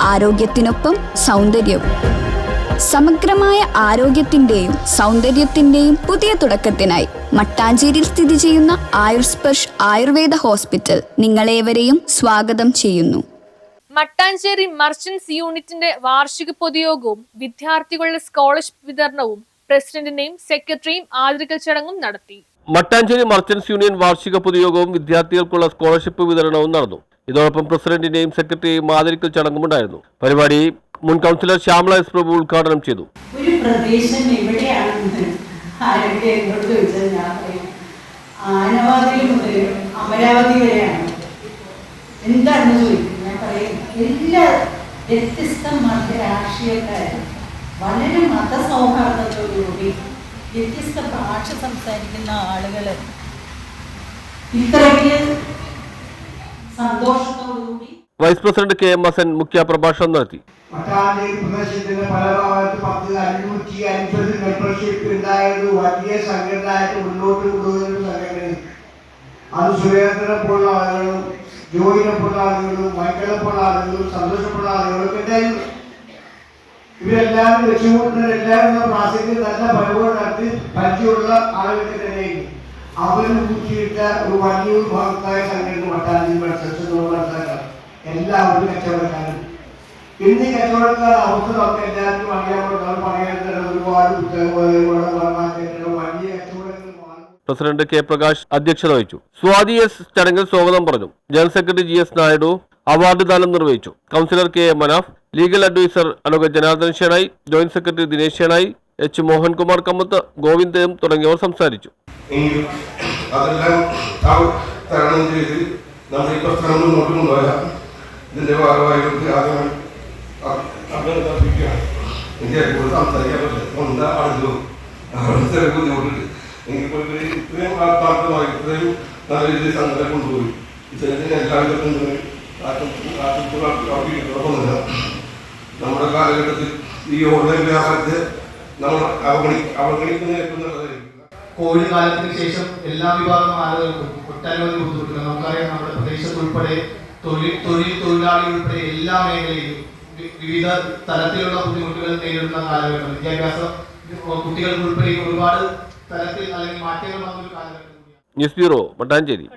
ആരോഗ്യത്തിനൊപ്പം സൗന്ദര്യവും. സമഗ്രമായ ആരോഗ്യത്തിന്റെയും സൗന്ദര്യത്തിന്റെയും പുതിയ തുടക്കത്തിനായി മട്ടാഞ്ചേരിയിൽ സ്ഥിതി ചെയ്യുന്ന ആയുർസ്പർഷ് ആയുർവേദ ഹോസ്പിറ്റൽ നിങ്ങളേവരെയും സ്വാഗതം ചെയ്യുന്നു. മട്ടാഞ്ചേരി മർച്ചൻസ് യൂണിറ്റിന്റെ വാർഷിക പൊതുയോഗവും വിദ്യാർത്ഥികളുടെ സ്കോളർഷിപ്പ് വിതരണവും പ്രസിഡന്റിനെയും സെക്രട്ടറിയും ആദരിക്കൽ ചടങ്ങും നടത്തി. മട്ടാഞ്ചേരി മർച്ചൻസ് യൂണിയൻ വാർഷിക പൊതുയോഗവും വിദ്യാർത്ഥികൾക്കുള്ള സ്കോളർഷിപ്പ് വിതരണവും നടന്നു. ഇതോടൊപ്പം പ്രസിഡന്റിന്റെയും സെക്രട്ടറിയെയും ആദരിക്കൽ ചടങ്ങുമുണ്ടായിരുന്നു. പരിപാടി മുൻ കൗൺസിലർ ശ്യാമള എസ് പ്രഭു ഉദ്ഘാടനം ചെയ്തു. ഒരു പ്രദേശം ഞാൻ പറയും അമരാവതി ഞാൻ പറയും എല്ലാ വളരെ മതസൗഹാർദ്ദത്തോടുകൂടി വ്യത്യസ്ത ഭാഷ സംസാരിക്കുന്ന ആളുകൾ ഇത്രയും സന്തോഷത്തോടുകൂടി vice president K M Hasan മുഖ്യപ്രഭാഷണം നടത്തി. മട്ടാഞ്ചേരി പ്രദേശത്തിന്റെ പല ഭാഗത്ത് പത്ത് അഞ്ഞൂറ്റി അൻപത് മെമ്പർഷിപ്പ് ഉണ്ടായത് വലിയ സംഘടനയായിട്ട് മുന്നോട്ട് കൊണ്ടുവരുന്ന സംഘടന അത് സുരേന്ദ്രനെ പോലുള്ള ആളുകളും ജോയിനെ പോലുള്ള ആളുകളും മൈക്കളെ പോലുള്ള ആളുകളും സന്തോഷപ്പെടുന്ന ആളുകളൊക്കെ ഉണ്ടായിരുന്നു. ഇവരെല്ലാവരും എല്ലാവരും ക്ലാസ്സിൽ നല്ല പരിപാടി നടത്തി പരിചയമുള്ള ആളുകൾക്ക് തന്നെയായിരുന്നു. അവർ കൂട്ടിയിട്ട ഒരു വലിയ വിഭാഗത്തായ സംഘടന മത്സരത്തിൽ എല്ലാ എല്ലാവരും കച്ചവടക്കാരും ഇന്ന് ഈ കച്ചവടക്കാർ? അവസ്ഥ നമുക്ക് എല്ലാവർക്കും അറിയാവുന്ന പറയാൻ ഒരുപാട് പുസ്തകങ്ങളും വലിയ പ്രസിഡന്റ് കെ പ്രകാശ് അധ്യക്ഷത വഹിച്ചു. സ്വാതി എസ് ചടങ്ങിൽ സ്വാഗതം പറഞ്ഞു. General secretary G S Naidu award ദാനം നിർവഹിച്ചു. Councillor K A Manaf legal adviser Aloka Janardhan Shenoy joint secretary Dinesh Shenoy H Mohankumar Kammath ഗോവിന്ദയും തുടങ്ങിയവർ സംസാരിച്ചു. എങ്കിലും അതെല്ലാം തരണം ചെയ്ത് നമ്മൾ ഈ പ്രശ്നങ്ങൾ മുന്നോട്ട് കൊണ്ടുപോയാൽ ഇതിന്റെ ഭാഗമായിട്ട് ആദ്യമായി അഭ്യർത്ഥിക്കുകയാണ്. എനിക്ക് എപ്പോഴും സംസാരിക്കാൻ പറ്റില്ല. എന്താ അടുത്തു ചെറിയ ബുദ്ധിമുട്ടുണ്ട്. എങ്കിൽ പോലും ഇവർ ഇത്രയും ആത്മാർത്ഥമായി ഇത്രയും നല്ല രീതിയിൽ സംഘടന കൊണ്ടുപോയി. പിന്തുണയും ആശംസ- ആശംസകൾ നമ്മുടെ കാലഘട്ടത്തിൽ ഈ ഓൺലൈൻ വ്യാപാരത്തെ നമ്മൾ അവഗണി അവഗണിക്കുന്ന ഏറ്റവും നല്ലതായിരിക്കും കോവിഡ് കാലത്തിന് ശേഷം എല്ലാ വിഭാഗം ആളുകൾക്കും ഒട്ടനവധി ബുദ്ധിമുട്ടുകൾ. നമുക്കറിയാം നമ്മുടെ പ്രദേശത്ത് ഉൾപ്പെടെ തൊഴിൽ തൊഴിൽ തൊഴിലാളി ഉൾപ്പെടെ എല്ലാ മേഖലയിലും വിവിധ തരത്തിലുള്ള ബുദ്ധിമുട്ടുകൾ നേരിടുന്ന കാലഘട്ടം. വിദ്യാഭ്യാസം കുട്ടികൾക്ക് ഉൾപ്പെടെ ഒരുപാട് തരത്തിൽ അല്ലെങ്കിൽ മാറ്റങ്ങൾ വന്നൊരു കാലഘട്ടം ന്യൂസ് ബ്യൂറോ മട്ടാഞ്ചേരി